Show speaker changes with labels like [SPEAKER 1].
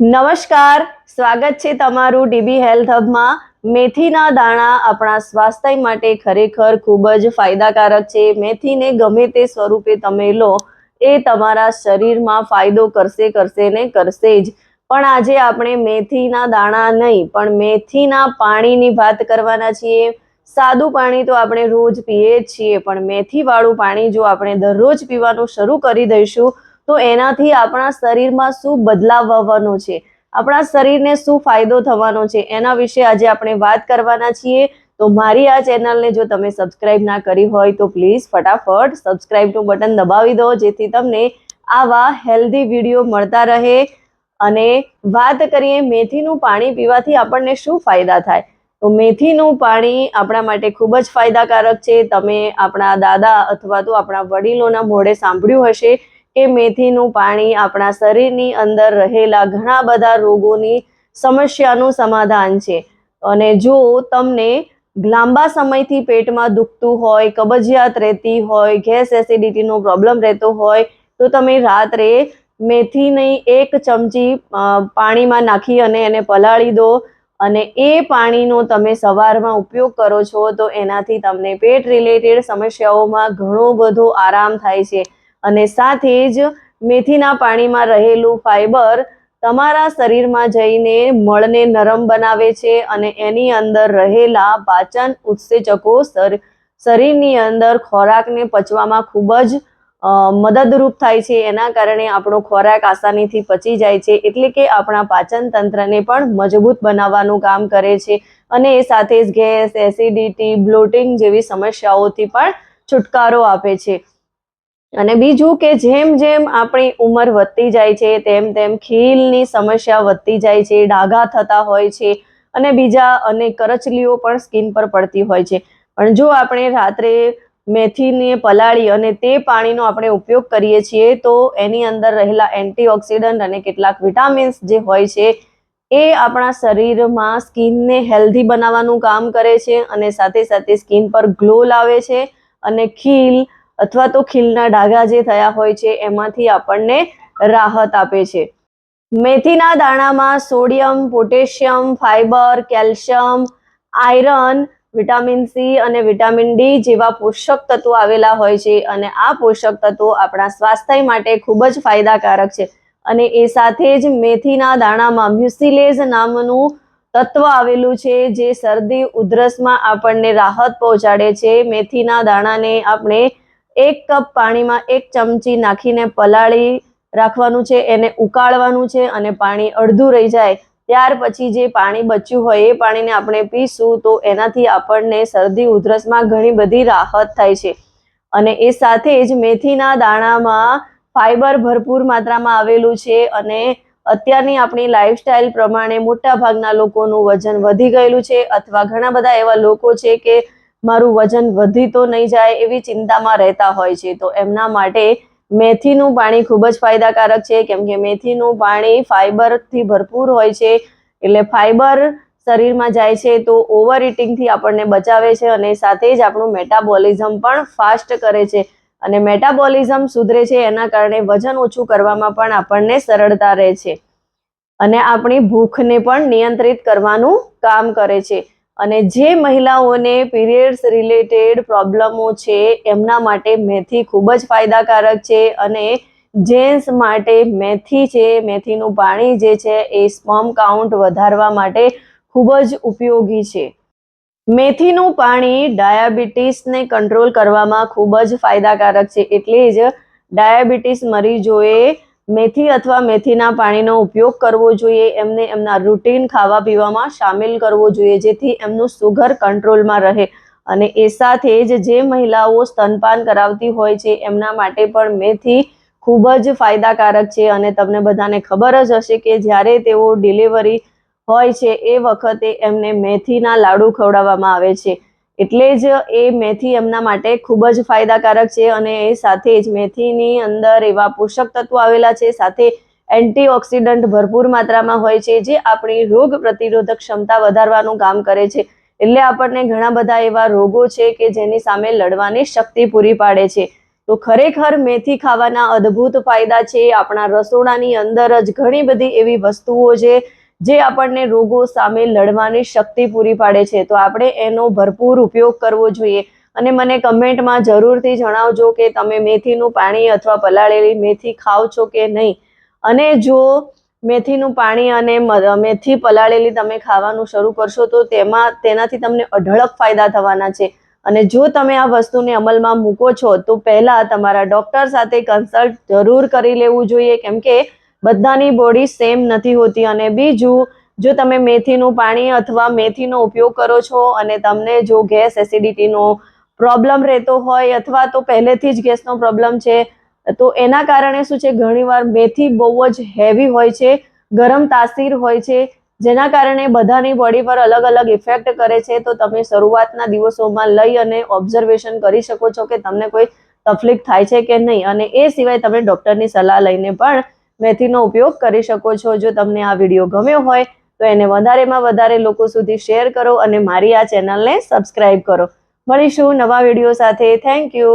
[SPEAKER 1] નમસ્કાર, સ્વાગત છે તમારું ડીબી હેલ્થ હબમાં. મેથીના દાણા આપણા સ્વાસ્થ્ય માટે ખરેખર ખૂબ જ ફાયદાકારક છે. મેથીને ગમે તે સ્વરૂપે તમે લો, એ તમારા શરીરમાં ફાયદો કરશે કરશે ને કરશે જ. પણ આજે આપણે મેથીના દાણા નહીં, પણ મેથીના પાણીની વાત કરવાના છીએ. સાદું પાણી તો આપણે રોજ પીએ જ છીએ, પણ મેથીવાળું પાણી જો આપણે દરરોજ પીવાનું શરૂ કરી દઈશું તો એનાથી આપણા શરીરમાં શું બદલાવ આવવાનો છે? આપણા શરીરને શું ફાયદો થવાનો છે? એના વિશે આજે આપણે વાત કરવાના છીએ. તો મારી આ ચેનલને જો તમે સબસ્ક્રાઇબ ના કરી હોય તો પ્લીઝ ફટાફટ સબસ્ક્રાઇબનું બટન દબાવી દો, જેથી તમને આવા હેલ્ધી વીડિયો મળતા રહે. અને વાત કરીએ મેથીનું પાણી પીવાથી આપણને શું ફાયદા થાય? તો મેથીનું પાણી આપણા માટે ખૂબ જ ફાયદાકારક છે. તમે આપણા દાદા અથવા તો આપણા વડીલોના મોઢે સાંભળ્યું હશે. કે મેથીનું પાણી આપણા શરીરની અંદર રહેલા ઘણા બધા રોગોની સમસ્યાનું સમાધાન છે. અને જો તમને લાંબા સમયથી પેટમાં દુખતું હોય, કબજિયાત રહેતી હોય, ગેસ એસિડિટીનો પ્રોબ્લેમ રહેતો હોય, તો તમે રાત્રે મેથીની એક ચમચી પાણીમાં નાખી અને એને પલાળી દો. અને એ પાણીનો તમે સવારમાં ઉપયોગ કરો છો, તો એનાથી તમને પેટ રિલેટેડ સમસ્યાઓમાં ઘણો બધો આરામ થાય છે. અને સાથે જ મેથીના પાણીમાં રહેલું ફાઈબર તમારા શરીરમાં જઈને મળને નરમ બનાવે છે અને એની અંદર રહેલા પાચન ઉત્સેચકો શર- શરીરની અંદર ખોરાકને પચવામાં ખૂબ જ મદદરૂપ થાય છે. એના કારણે આપણો ખોરાક આસાનીથી પચી જાય છે એટલે કે આપણા પાચન તંત્રને પણ મજબૂત બનાવવાનું કામ કરે છે અને એ સાથે જ ગેસ, એસિડિટી, બ્લોટિંગ જેવી સમસ્યાઓથી પણ છુટકારો આપે છે. અને બીજું કે જેમ જેમ આપણી ઉંમર વધતી જાય છે, તેમ તેમ ખીલની સમસ્યા વધતી જાય છે, ડાઘા થતા હોય છે અને બીજા અને કરચલીઓ પણ સ્કિન પર પડતી હોય છે. પણ જો આપણે રાત્રે મેથીને પલાળી અને તે પાણીનો આપણે ઉપયોગ કરીએ છીએ, તો એની અંદર રહેલા એન્ટીઓક્સિડન્ટ અને કેટલાક વિટામિન્સ જે હોય છે, એ આપણા શરીરમાં સ્કિનને હેલ્ધી બનાવવાનું કામ કરે છે અને સાથે સાથે સ્કિન પર ગ્લો લાવે છે અને ખીલ અથવા તો ખીલના ડાઘા જે થયા હોય છે, એમાંથી આપણને રાહત આપે છે. મેથીના દાણામાં sodium, potassium fibre calcium, iron, vitamin C અને વિટામિન ડી જેવા પોષક તત્વો આવેલા હોય છે અને આ પોષક તત્વો આપણા સ્વાસ્થ્ય માટે ખૂબ જ ફાયદાકારક છે. અને એ સાથે જ મેથીના દાણામાં મ્યુસિલેઝ નામનું તત્વ આવેલું છે જે શરદી, ઉધરસમાં આપણને રાહત પહોંચાડે છે. મેથીના દાણાને આપણે એક કપ પાણીમાં એક ચમચી નાખીને પલાળી રાખવાનું છે, એને ઉકાળવાનું છે અને પાણી અડધું રહી જાય. ત્યાર પછી જે પાણી બચ્યું હોય એ પાણીને આપણે પીશું તો એનાથી આપણને શરદી, ઉધરસમાં ઘણી બધી રાહત થાય છે. અને એ સાથે જ મેથીના દાણામાં ફાઈબર ભરપૂર માત્રામાં આવેલું છે અને અત્યારની આપણી લાઈફસ્ટાઈલ પ્રમાણે મોટા ભાગના લોકોનું વજન વધી ગયેલું છે અથવા ઘણા બધા એવા લોકો છે કે મારું વજન વધી તો નહીં જાય એવી ચિંતામાં રહેતા હોય છે. તો એમના માટે મેથીનું પાણી ખૂબ જ ફાયદાકારક છે. કેમ કે મેથીનું પાણી ફાઈબરથી ભરપૂર હોય છે. એટલે ફાઈબર શરીરમાં જાય છે તો ઓવર ઇટિંગથી આપણને બચાવે છે અને સાથે જ આપણું મેટાબોલિઝમ પણ ફાસ્ટ કરે છે. અને મેટાબોલિઝમ સુધરે છે એના કારણે વજન ઓછું કરવામાં પણ આપણને સરળતા રહે છે. અને આપણી ભૂખને પણ નિયંત્રિત કરવાનું કામ કરે છે. અને જે મહિલાઓને પીરિયડ્સ રિલેટેડ પ્રોબ્લેમો છે, એમના માટે મેથી ખૂબ જ ફાયદાકારક છે અને જેન્ટ્સ માટે મેથી છે, મેથીનું પાણી જે છે એ સ્પમ કાઉન્ટ વધારવા માટે ખૂબ જ ઉપયોગી છે. મેથીનું પાણી ડાયાબિટીસને કંટ્રોલ કરવામાં ખૂબ જ ફાયદાકારક છે, એટલે જ ડાયાબિટીસ મરીજોએ મેથી અથવા મેથીના પાણીનો ઉપયોગ કરવો જોઈએ, એમને એમના રૂટીન ખાવા પીવામાં સામેલ કરવો જોઈએ, જેથી એમનું સુગર કંટ્રોલમાં રહે. અને એ સાથે જ જે મહિલાઓ સ્તનપાન કરાવતી હોય છે, એમના માટે પણ મેથી ખૂબ જ ફાયદાકારક છે. અને તમને બધાને ખબર જ હશે કે જ્યારે તેઓ ડિલિવરી હોય છે, એ વખતે એમને મેથીના લાડુ ખવડાવવામાં આવે છે. એટલે જ એ મેથી એમના માટે ખૂબ જ ફાયદાકારક છે અને એ સાથે જ મેથીની અંદર એવા પોષક તત્વો આવેલા છે. સાથે એન્ટીઓક્સિડન્ટ ભરપૂર માત્રામાં હોય છે, જે આપણી રોગ પ્રતિરોધક ક્ષમતા વધારવાનું કામ કરે છે. એટલે આપણને ઘણા બધા એવા રોગો છે કે જેની સામે લડવાની શક્તિ પૂરી પાડે છે. તો ખરેખર મેથી ખાવાના અદ્ભુત ફાયદા છે. આપણા રસોડાની અંદર જ ઘણી બધી એવી વસ્તુઓ છે જે આપણને રોગો સામે લડવાની શક્તિ પૂરી પાડે છે, તો આપણે એનો ભરપૂર ઉપયોગ કરવો જોઈએ. અને મને કમેન્ટમાં જરૂરથી જણાવજો કે તમે મેથીનું પાણી અથવા પલાળેલી મેથી ખાઓ છો કે નહીં. અને જો મેથીનું પાણી અને મેથી પલાળેલી તમે ખાવાનું શરૂ કરશો, તો તેમાં, તેનાથી તમને અઢળક ફાયદા થવાના છે. અને જો તમે આ વસ્તુને અમલમાં મૂકો છો, તો પહેલાં તમારા ડૉક્ટર સાથે કન્સલ્ટ જરૂર કરી લેવું જોઈએ, કેમ કે બધાની બોડી સેમ નથી હોતી અને બીજું, જો તમે મેથીનું પાણી અથવા મેથીનો ઉપયોગ કરો છો અને તમને જો ગેસ એસિડિટીનો પ્રોબ્લેમ રહેતો હોય અથવા તો પહેલેથી જ ગેસનો પ્રોબ્લેમ છે, તો એના કારણે શું છે? ઘણીવાર મેથી બહુ જ હેવી હોય છે, ગરમ તાસીર હોય છે, જેના કારણે બધાની બોડી પર અલગ અલગ ઇફેક્ટ કરે છે. તો તમે શરૂઆતના દિવસોમાં લઈ અને ઓબ્ઝર્વેશન કરી શકો છો કે તમને કોઈ તકલીફ થાય છે કે નહીં. અને એ સિવાય તમે ડૉક્ટરની સલાહ લઈને પણ મેથીનો ઉપયોગ કરી શકો છો. જો તમને આ વીડિયો ગમ્યો હોય, તો એને વધારેમાં વધારે લોકો સુધી શેર કરો અને મારી આ ચેનલને સબસ્ક્રાઈબ કરો. મળીશું નવા વીડિયો સાથે. Thank you.